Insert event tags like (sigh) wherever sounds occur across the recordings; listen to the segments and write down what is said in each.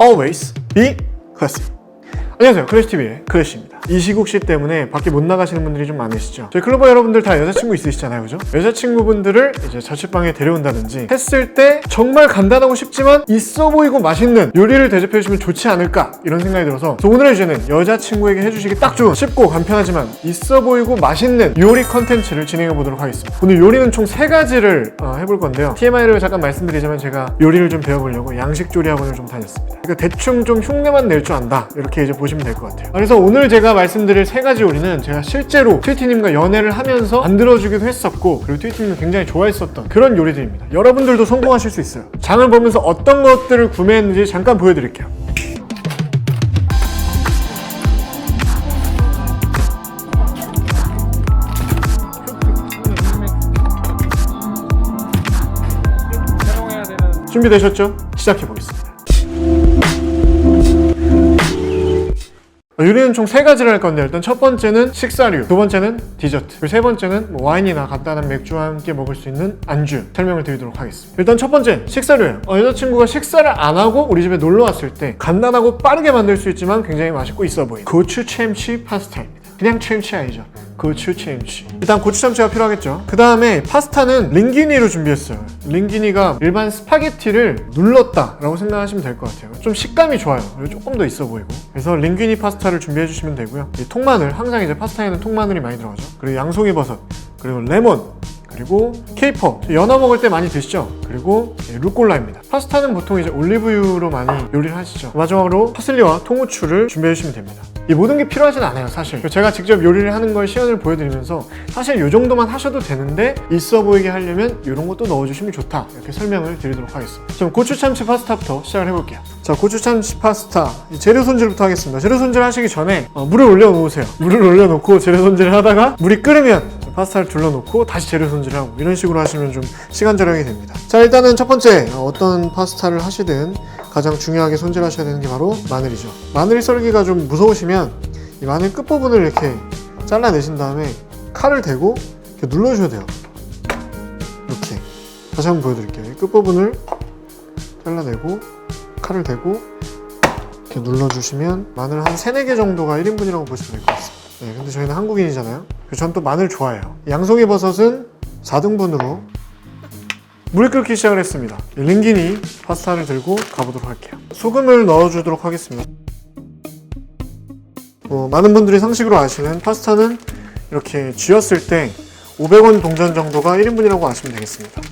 always be classy. 안녕하세요. 클래시TV의 클래시입니다. 이 시국시 때문에 밖에 못 나가시는 분들이 좀 많으시죠? 저희 클로버 여러분들 다 여자친구 있으시잖아요. 그죠? 여자친구분들을 이제 자취방에 데려온다든지 했을 때 정말 간단하고 쉽지만 있어 보이고 맛있는 요리를 대접해 주시면 좋지 않을까 이런 생각이 들어서 오늘의 주제는 여자친구에게 해주시기 딱 좋은 쉽고 간편하지만 있어 보이고 맛있는 요리 컨텐츠를 진행해 보도록 하겠습니다. 오늘 요리는 총세 가지를 어, 해볼 건데요. TMI를 잠깐 말씀드리자면 제가 요리를 좀 배워보려고 양식 조리 학원을 좀 다녔습니다. 그러니까 대충 좀 흉내만 낼 줄 안다 이렇게 이제 보시면 될 것 같아요. 그래서 오늘 제가 말씀드릴 세 가지 요리는 제가 실제로 트위티님과 연애를 하면서 만들어주기도 했었고 그리고 트위티님이 굉장히 좋아했었던 그런 요리들입니다. 여러분들도 성공하실 수 있어요. 장을 보면서 어떤 것들을 구매했는지 잠깐 보여드릴게요. 준비되셨죠? 시작해 보겠습니다. 요리는 총 세 가지를 할 건데 일단 첫 번째는 식사류, 두 번째는 디저트, 그리고 세 번째는 뭐 와인이나 간단한 맥주와 함께 먹을 수 있는 안주 설명을 드리도록 하겠습니다. 일단 첫 번째 식사류예요. 어, 여자친구가 식사를 안 하고 우리 집에 놀러 왔을 때 간단하고 빠르게 만들 수 있지만 굉장히 맛있고 있어 보이는 고추 챔치 파스타입니다. 그냥 챔치 아니죠. 고추 챔치. 일단 고추 참치가 필요하겠죠. 그 다음에 파스타는 링기니로 준비했어요. 링기니가 일반 스파게티를 눌렀다 라고 생각하시면 될 것 같아요. 좀 식감이 좋아요. 그리고 조금 더 있어 보이고. 그래서 링기니 파스타를 준비해 주시면 되고요. 이 통마늘, 항상 이제 파스타에는 통마늘이 많이 들어가죠. 그리고 양송이 버섯, 그리고 레몬, 그리고 케이퍼 연어 먹을 때 많이 드시죠 그리고 예, 루꼴라입니다 파스타는 보통 이제 올리브유로 많이 요리를 하시죠 마지막으로 파슬리와 통후추를 준비해 주시면 됩니다 이 모든 게 필요하진 않아요 사실. 제가 직접 요리를 하는 걸 시연을 보여드리면서 사실 이 정도만 하셔도 되는데 있어 보이게 하려면 이런 것도 넣어주시면 좋다. 이렇게 설명을 드리도록 하겠습니다. 그럼 고추 참치 파스타부터 시작을 해볼게요. 자 고추 참치 파스타. 이 재료 손질부터 하겠습니다. 재료 손질 하시기 전에 어, 물을 올려놓으세요. 물을 올려놓고 재료 손질을 하다가 물이 끓으면 파스타를 둘러놓고 다시 재료 손질하고 이런 식으로 하시면 좀 시간 절약이 됩니다. 자 일단은 첫 번째 어, 어떤 파스타를 하시든 가장 중요하게 손질하셔야 되는 게 바로 마늘이죠. 마늘 썰기가 좀 무서우시면 이 마늘 끝부분을 이렇게 잘라내신 다음에 칼을 대고 이렇게 눌러주셔야 돼요. 이렇게 다시 한번 보여드릴게요. 이 끝부분을 잘라내고 칼을 대고 이렇게 눌러주시면 마늘 한 3, 4개 정도가 1인분이라고 보시면 될 것 같습니다. 네, 근데 저희는 한국인이잖아요. 전 또 마늘 좋아해요. 양송이 버섯은 4등분으로 물이 끓기 시작을 했습니다. 링기니 파스타를 들고 가보도록 할게요. 소금을 넣어주도록 하겠습니다. 뭐, 많은 분들이 상식으로 아시는 파스타는 이렇게 쥐었을 때 500원 동전 정도가 1인분이라고 아시면 되겠습니다.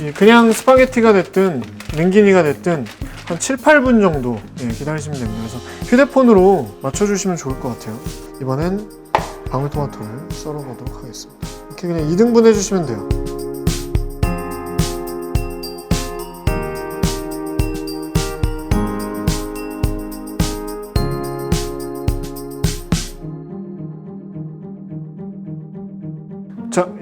이 그냥 스파게티가 됐든 링기니가 됐든 한 7, 8분 정도 예, 기다리시면 됩니다. 그래서 휴대폰으로 맞춰주시면 좋을 것 같아요. 이번엔 방울토마토를 썰어보도록 하겠습니다. 이렇게 그냥 2등분 해주시면 돼요.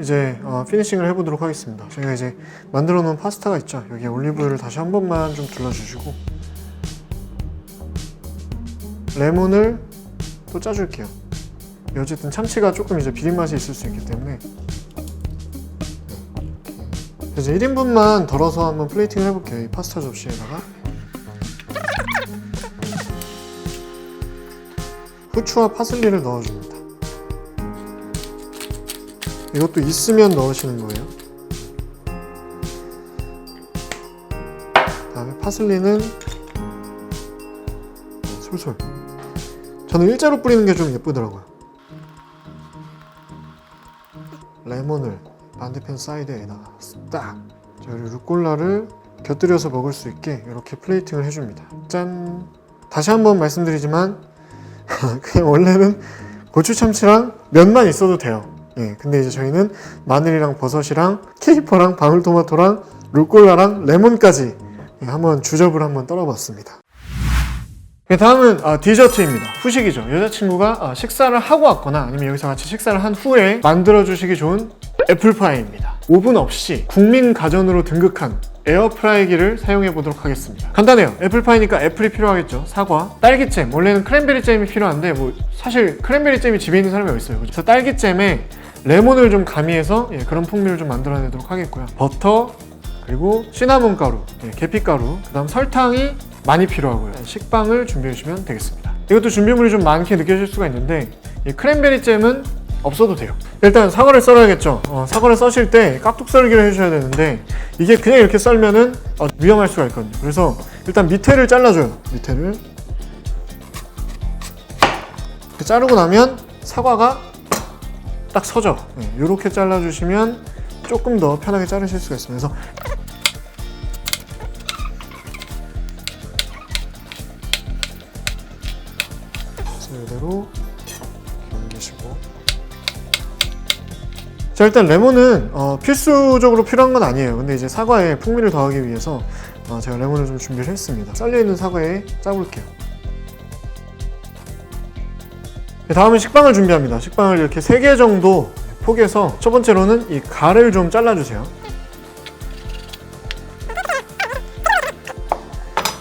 이제 어, 피니싱을 해보도록 하겠습니다. 저희가 이제 만들어 놓은 파스타가 있죠. 여기에 올리브유를 다시 한 번만 좀 둘러주시고 레몬을 또 짜줄게요. 어쨌든 참치가 조금 이제 비린 맛이 있을 수 있기 때문에. 네, 이제 1인분만 덜어서 한번 플레이팅을 해볼게요 이 파스타 접시에다가. 후추와 파슬리를 넣어줍니다 이것도 있으면 넣으시는 거예요. 다음에 파슬리는 솔솔. 저는 일자로 뿌리는 게 좀 예쁘더라고요. 레몬을 반대편 사이드에다가 딱. 자, 그리고 루꼴라를 곁들여서 먹을 수 있게 이렇게 플레이팅을 해줍니다. 짠. 다시 한번 말씀드리지만 (laughs) 그냥 원래는 고추 참치랑 면만 있어도 돼요. 예, 근데 이제 저희는 마늘이랑 버섯이랑 케이퍼랑 방울토마토랑 루꼴라랑 레몬까지 예, 한번 주접을 한번 떨어봤습니다. 예, 다음은 아, 디저트입니다. 후식이죠. 여자친구가 아, 식사를 하고 왔거나 아니면 여기서 같이 식사를 한 후에 만들어 주시기 좋은 애플파이입니다. 오븐 없이 국민 가전으로 등극한 에어프라이기를 사용해 보도록 하겠습니다. 간단해요. 애플파이니까 애플이 필요하겠죠. 사과, 딸기잼. 원래는 크랜베리 잼이 필요한데 뭐 사실 크랜베리 잼이 집에 있는 사람이 어딨어요. 그래서 딸기잼에 레몬을 좀 가미해서 예, 그런 풍미를 좀 만들어내도록 하겠고요. 버터 그리고 시나몬 가루, 예, 계피 가루, 그다음 설탕이 많이 필요하고요. 식빵을 준비해 주시면 되겠습니다. 이것도 준비물이 좀 많게 느껴질 수가 있는데 이 크랜베리 잼은 없어도 돼요. 일단 사과를 썰어야겠죠. 어, 사과를 써실 때 깍둑 썰기를 해주셔야 되는데 이게 그냥 이렇게 썰면은 어, 위험할 수가 있거든요. 그래서 일단 밑에를 잘라줘요. 밑에를 자르고 나면 사과가 딱 서죠. 이렇게 잘라주시면 조금 더 편하게 자르실 수가 있습니다. 그래서 이대로 옮기시고. 자 일단 레몬은 어, 필수적으로 필요한 건 아니에요. 근데 이제 사과에 풍미를 더하기 위해서 어, 제가 레몬을 좀 준비를 했습니다. 썰려있는 사과에 짜볼게요 다음은 식빵을 준비합니다. 식빵을 이렇게 3개 정도 포개서 첫 번째로는 이 가를 좀 잘라주세요.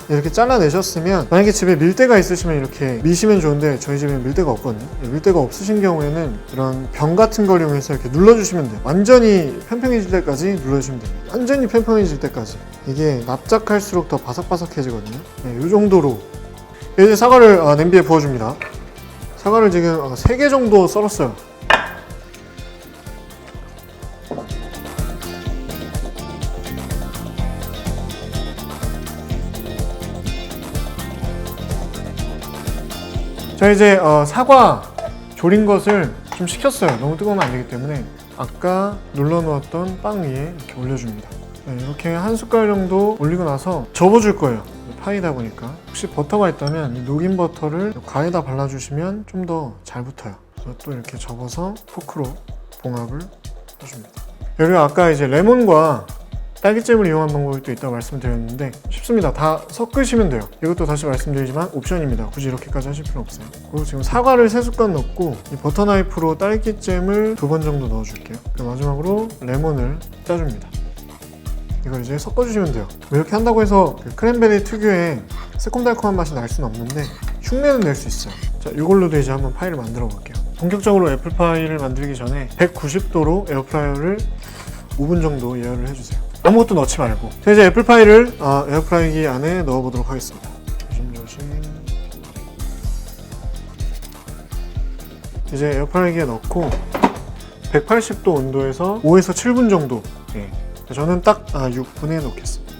이렇게 잘라내셨으면 만약에 집에 밀대가 있으시면 이렇게 미시면 좋은데 저희 집에 밀대가 없거든요. 예, 밀대가 없으신 경우에는 이런 병 같은 걸 이용해서 이렇게 눌러주시면 돼요. 완전히 팽팽해질 때까지 눌러주시면 됩니다. 완전히 팽팽해질 때까지. 이게 납작할수록 더 바삭바삭해지거든요. 네, 이 정도로. 이제 사과를 어, 냄비에 부어줍니다 사과를 지금 어, 3개 정도 썰었어요 자 이제 어, 사과 졸인 것을 좀 식혔어요. 너무 뜨거우면 안 되기 때문에 아까 눌러 놓았던 빵 위에 이렇게 올려줍니다. 네, 이렇게 한 숟갈 정도 올리고 나서 접어줄 거예요. 파이다 보니까 혹시 버터가 있다면 이 녹인 버터를 가에다 발라주시면 좀 더 잘 붙어요. 그래서 또 이렇게 접어서 포크로 봉합을 해줍니다. 여기가 아까 이제 레몬과 딸기잼을 이용한 방법이 또 있다고 말씀드렸는데 쉽습니다. 다 섞으시면 돼요. 이것도 다시 말씀드리지만 옵션입니다. 굳이 이렇게까지 하실 필요 없어요. 그리고 지금 사과를 3숟갈 넣고 이 버터 나이프로 딸기잼을 두 번 정도 넣어줄게요. 그리고 마지막으로 레몬을 짜줍니다. 이걸 이제 섞어주시면 돼요. 뭐 이렇게 한다고 해서 그 크랜베리 특유의 새콤달콤한 맛이 날 수는 없는데 흉내는 낼 수 있어요. 자, 이걸로도 이제 한번 파이를 만들어 볼게요. 본격적으로 애플파이를 만들기 전에 190도로 에어프라이어를 5분 정도 예열을 해주세요. 아무것도 넣지 말고. 자, 이제 애플파이를 아, 에어프라이기 안에 넣어보도록 하겠습니다. 조심조심. 이제 에어프라이기에 넣고 180도 온도에서 5에서 7분 정도. 예. 저는 딱 아, 6분에 놓겠습니다.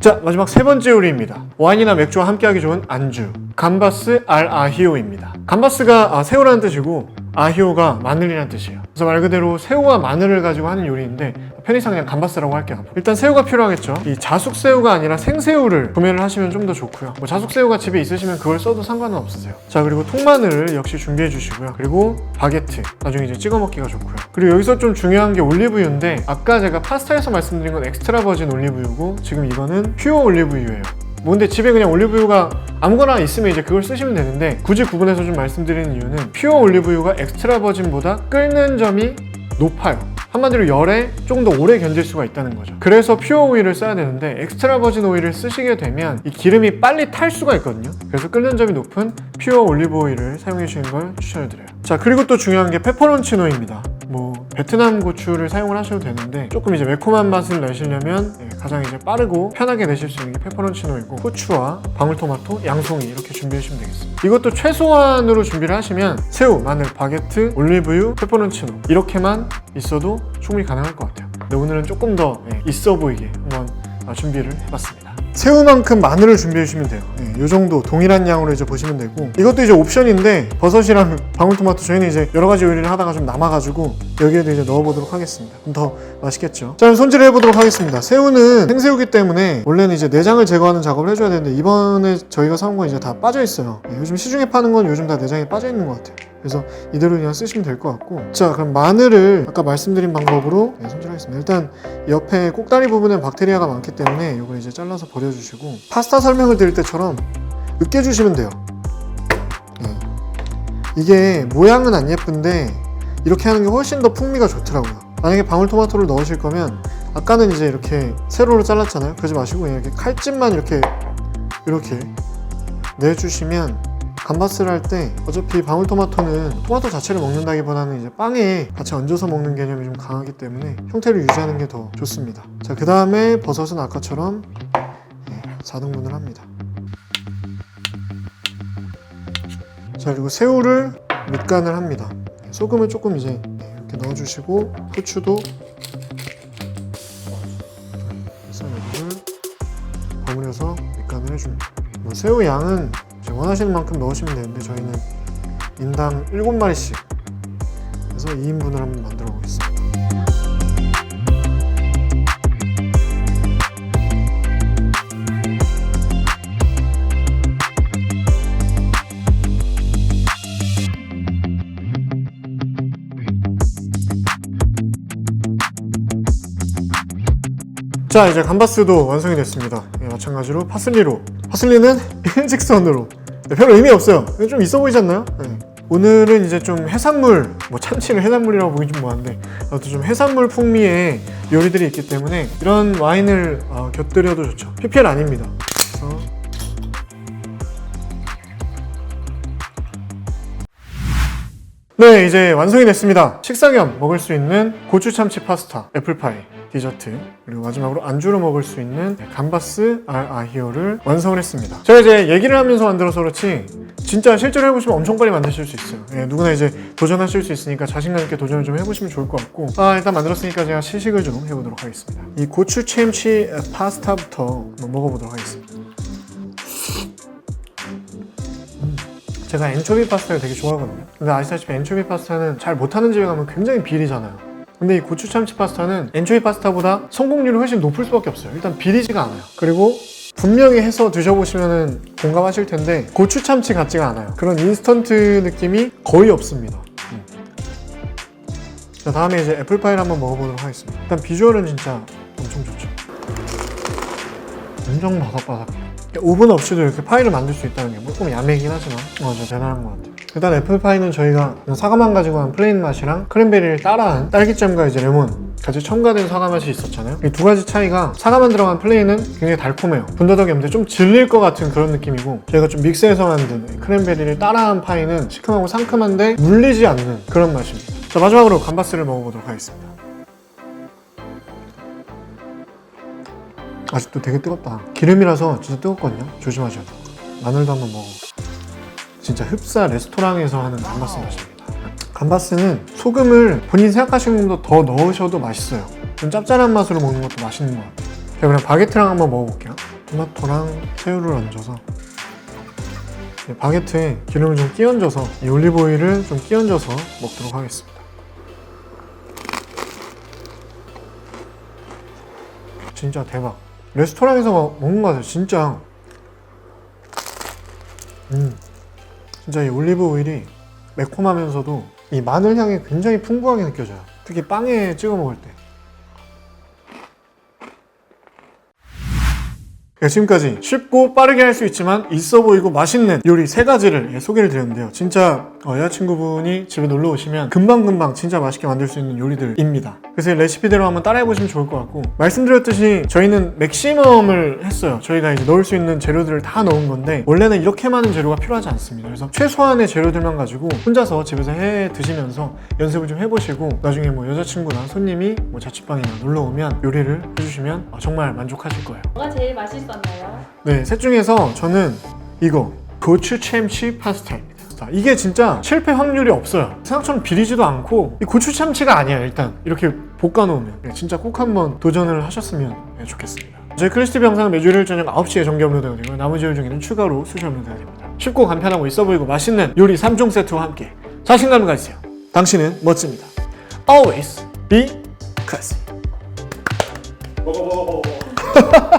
자 마지막 세 번째 요리입니다. 와인이나 맥주와 함께하기 좋은 안주 감바스 알 아히오입니다. 감바스가 아, 새우라는 뜻이고 아히오가 마늘이라는 뜻이에요. 그래서 말 그대로 새우와 마늘을 가지고 하는 요리인데 편의상 그냥 감바스라고 할게요. 일단 새우가 필요하겠죠. 이 자숙 새우가 아니라 생새우를 구매를 하시면 좀 더 좋고요. 뭐 자숙 새우가 집에 있으시면 그걸 써도 상관은 없으세요. 자 그리고 통마늘을 역시 준비해 주시고요. 그리고 바게트 나중에 이제 찍어 먹기가 좋고요. 그리고 여기서 좀 중요한 게 올리브유인데 아까 제가 파스타에서 말씀드린 건 엑스트라 버진 올리브유고 지금 이거는 퓨어 올리브유예요. 뭐 근데 집에 그냥 올리브유가 아무거나 있으면 이제 그걸 쓰시면 되는데 굳이 구분해서 좀 말씀드리는 이유는 퓨어 올리브유가 엑스트라 버진보다 끓는 점이 높아요. 한마디로 열에 조금 더 오래 견딜 수가 있다는 거죠. 그래서 퓨어 오일을 써야 되는데 엑스트라 버진 오일을 쓰시게 되면 이 기름이 빨리 탈 수가 있거든요. 그래서 끓는 점이 높은 퓨어 올리브 오일을 사용해 주시는 걸 추천을 드려요. 자 그리고 또 중요한 게 페퍼론치노입니다. 뭐 베트남 고추를 사용을 하셔도 되는데 조금 이제 매콤한 맛을 내시려면 예, 가장 이제 빠르고 편하게 내실 수 있는 게 페퍼론치노이고 후추와 방울토마토, 양송이 이렇게 준비해 주시면 되겠습니다. 이것도 최소한으로 준비를 하시면 새우, 마늘, 바게트, 올리브유, 페퍼론치노 이렇게만 있어도 충분히 가능할 것 같아요. 근데 오늘은 조금 더 예, 있어 보이게 한번 아, 준비를 해봤습니다. 새우만큼 마늘을 준비해 주시면 돼요. 이 정도 동일한 양으로 이제 보시면 되고 이것도 이제 옵션인데 버섯이랑 (laughs) 방울토마토 저희는 이제 여러 가지 요리를 하다가 좀 남아가지고 여기에도 이제 넣어보도록 하겠습니다. 그럼 더 맛있겠죠. 자, 그럼 손질을 해보도록 하겠습니다. 새우는 생새우기 때문에 원래는 이제 내장을 제거하는 작업을 해줘야 되는데 이번에 저희가 사온 건 이제 다 빠져 있어요. 예, 요즘 시중에 파는 건 요즘 다 내장이 빠져 있는 것 같아요. 그래서 이대로 그냥 쓰시면 될 것 같고. 자 그럼 마늘을 아까 말씀드린 방법으로 네, 손질하겠습니다. 일단 옆에 꼭다리 부분에 박테리아가 많기 때문에 이걸 이제 잘라서 버려주시고 파스타 설명을 드릴 때처럼 으깨주시면 돼요. 네. 이게 모양은 안 예쁜데 이렇게 하는 게 훨씬 더 풍미가 좋더라고요. 만약에 방울토마토를 넣으실 거면 아까는 이제 이렇게 세로로 잘랐잖아요. 그러지 마시고 이렇게 칼집만 이렇게 이렇게 내주시면 감바스를 할 때 어차피 방울토마토는 토마토 자체를 먹는다기보다는 이제 빵에 같이 얹어서 먹는 개념이 좀 강하기 때문에 형태를 유지하는 게 더 좋습니다. 자, 그 다음에 버섯은 아까처럼 예, 4등분을 합니다. 자 그리고 새우를 밑간을 합니다. 소금을 조금 이제 이렇게 넣어주시고 후추도 그래서 버무려서 밑간을 해줍니다. 뭐 새우 양은 원하시는 만큼 넣으시면 되는데 저희는 인당 7마리씩 그래서 2인분을 한번 만들어 보겠습니다. 자 이제 감바스도 완성이 됐습니다. 예, 마찬가지로 파슬리로 파슬리는 (laughs) 일직선으로 네, 별 의미 없어요. 좀 있어 보이지 않나요? 네. 오늘은 이제 좀 해산물 뭐 참치를 해산물이라고 보기 좀 뭐한데 아무튼 좀 해산물 풍미의 요리들이 있기 때문에 이런 와인을 어, 곁들여도 좋죠. PPL 아닙니다. 그래서 네, 이제 완성이 됐습니다. 식사 겸 먹을 수 있는 고추 참치 파스타, 애플파이, 디저트, 그리고 마지막으로 안주로 먹을 수 있는 감바스 알 아히오를 완성을 했습니다. 제가 이제 얘기를 하면서 만들어서 그렇지 진짜 실제로 해보시면 엄청 빨리 만드실 수 있어요. 예, 누구나 이제 도전하실 수 있으니까 자신감 있게 도전을 좀 해보시면 좋을 것 같고 아, 일단 만들었으니까 제가 시식을 좀 해보도록 하겠습니다. 이 고추 참치 파스타부터 한번 먹어보도록 하겠습니다. 제가 엔초비 파스타를 되게 좋아하거든요. 근데 아시다시피 엔초비 파스타는 잘 못하는 집에 가면 굉장히 비리잖아요. 근데 이 고추 참치 파스타는 엔초비 파스타보다 성공률이 훨씬 높을 수밖에 없어요. 일단 비리지가 않아요. 그리고 분명히 해서 드셔보시면 공감하실 텐데 고추 참치 같지가 않아요. 그런 인스턴트 느낌이 거의 없습니다. 음. 자 다음에 이제 애플파이를 한번 먹어보도록 하겠습니다. 일단 비주얼은 진짜 엄청 좋죠. 엄청 바삭바삭해요. 오븐 없이도 이렇게 파이를 만들 수 있다는 게 조금 야매긴 하지만 어, 진짜 대단한 것 같아요. 일단 애플파이는 저희가 사과만 가지고 한 플레인 맛이랑 크랜베리를 따라한 딸기잼과 이제 레몬 같이 첨가된 사과 맛이 있었잖아요. 이 두 가지 차이가 사과만 들어간 플레인은 굉장히 달콤해요. 분더덕이 없는데 좀 질릴 것 같은 그런 느낌이고 저희가 좀 믹스해서 만든 크랜베리를 따라한 파이는 시큼하고 상큼한데 물리지 않는 그런 맛입니다. 자 마지막으로 감바스를 먹어보도록 하겠습니다. 아직도 되게 뜨겁다. 기름이라서 진짜 뜨겁거든요. 조심하셔야 돼요. 마늘도 한번 먹어. 진짜 흡사 레스토랑에서 하는 감바스 맛입니다. 감바스는 소금을 본인 생각하시는 것보다 더 넣으셔도 맛있어요. 좀 짭짤한 맛으로 먹는 것도 맛있는 것 같아요. 자, 그럼 바게트랑 한번 먹어볼게요. 토마토랑 새우를 얹어서 이 바게트에 기름을 좀 끼얹어서 이 올리브 오일을 좀 끼얹어서 먹도록 하겠습니다. 진짜 대박. 레스토랑에서 먹는 거 같아요. 진짜. 음. 진짜 이 올리브 오일이 매콤하면서도 이 마늘 향이 굉장히 풍부하게 느껴져요. 특히 빵에 찍어 먹을 때. 지금까지 쉽고 빠르게 할 수 있지만 있어 보이고 맛있는 요리 세 가지를 예, 소개를 드렸는데요. 진짜 어, 여자친구분이 집에 놀러 오시면 금방금방 진짜 맛있게 만들 수 있는 요리들입니다. 그래서 이 레시피대로 한번 따라해보시면 좋을 것 같고 말씀드렸듯이 저희는 맥시멈을 했어요. 저희가 이제 넣을 수 있는 재료들을 다 넣은 건데 원래는 이렇게 많은 재료가 필요하지 않습니다. 그래서 최소한의 재료들만 가지고 혼자서 집에서 해 드시면서 연습을 좀 해보시고 나중에 뭐 여자친구나 손님이 뭐 자취방이나 놀러 오면 요리를 해주시면 어, 정말 만족하실 거예요. 뭐가 제일 맛있 었나요? 네, 셋 중에서 저는 이거 고추 참치 파스타입니다. 자, 이게 진짜 실패 확률이 없어요. 생각처럼 비리지도 않고 이 고추 참치가 아니야 일단 이렇게 볶아놓으면 네, 진짜 꼭 한번 도전을 하셨으면 네, 좋겠습니다. 저희 크리스티비 영상은 매주 일요일 저녁 9시에 정기 업로드가 되고 나머지 요일 중에는 추가로 수시 업로드가 됩니다. 쉽고 간편하고 있어 보이고 맛있는 요리 3종 세트와 함께 자신감을 가지세요. 당신은 멋집니다. Always be classy. 먹어 먹어 먹어. (laughs)